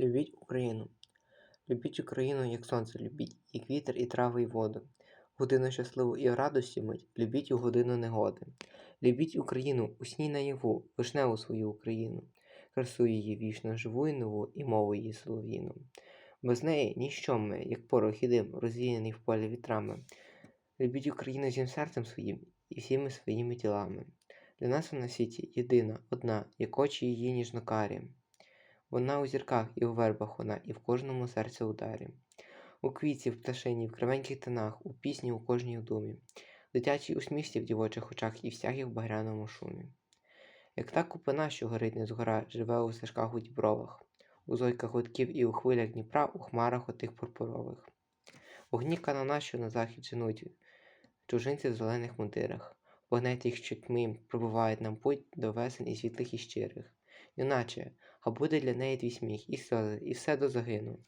Любіть Україну. Любіть Україну, як сонце любіть, як вітер, і трави, і воду. Годину щасливу і радості мить, любіть у годину негоди. Любіть Україну, усній наяву, вишневу свою Україну, красу її вічно живу і нову, і мову її солов'їну. Без неї ніщо ми, як порох і дим, розвіяний в полі вітрами. Любіть Україну всім серцем своїм і всіми своїми тілами. Для нас вона в світі єдина, одна, як очі її ніжнокарі. Вона у зірках і у вербах вона, і в кожному серці ударі. У квітці, в пташині, в кривеньких тонах, у пісні у кожній думі, дитячій усмішці в дівочих очах і в в багряному шумі. Як та купина, що горить не згора, живе у стежках у дібровах, у зойках гудків і у хвилях Дніпра, у хмарах отих пурпурових. Вогні канона, що на захід женуть, чужинці в зелених мундирах, вогнеті їх що тьми пробивають нам путь до весен і світлих і щирих. Юначе, а буде для неї твій сміх, і сльози, і все до загину.